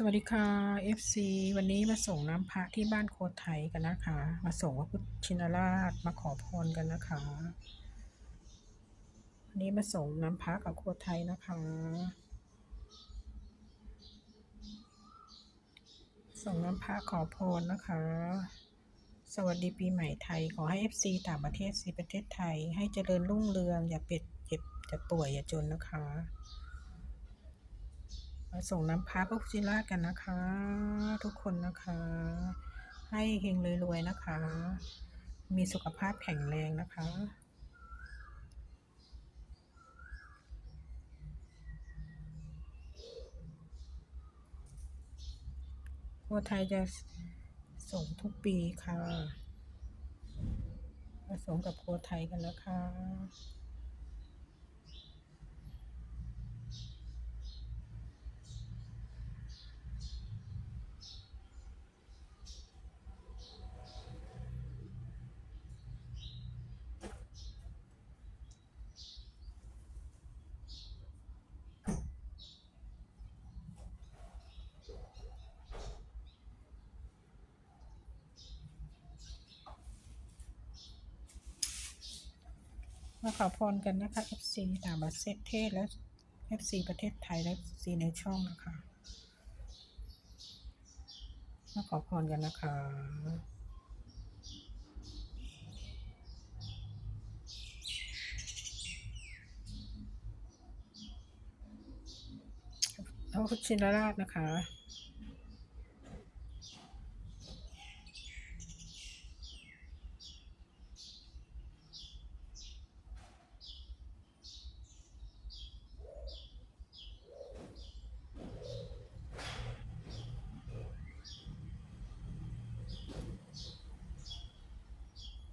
สวัสดีค่ะ FC วันนี้มาส่งน้ำพระที่บ้านโคไทยกันนะคะ มาส่งพระพุทธชินราชมาขอพรกันนะคะวันนี้มาส่งน้ำพระกับโคไทยนะคะ ส่งน้ำพระขอพรนะคะ สวัสดีปีใหม่ไทยขอให้ FC ต่างประเทศซีประเทศไทย ให้เจริญรุ่งเรืองอย่าเป็ดเจ็บอย่าป่วยอย่าจนนะคะ มาส่งน้ำพระพระพุทธชิราชกันนะคะ ทุกคนนะคะ ให้เฮงรวยๆนะคะ มีสุขภาพแข็งแรงนะคะโคไทยจะส่งทุกปีค่ะ มาส่งกับโคไทยกันนะคะ มาขอพรกันนะคะ FC ต่างประเทศและ FC ประเทศไทยและ FC ในช่องนะคะ มาขอพรกันนะคะพระพุทธชินราชนะคะ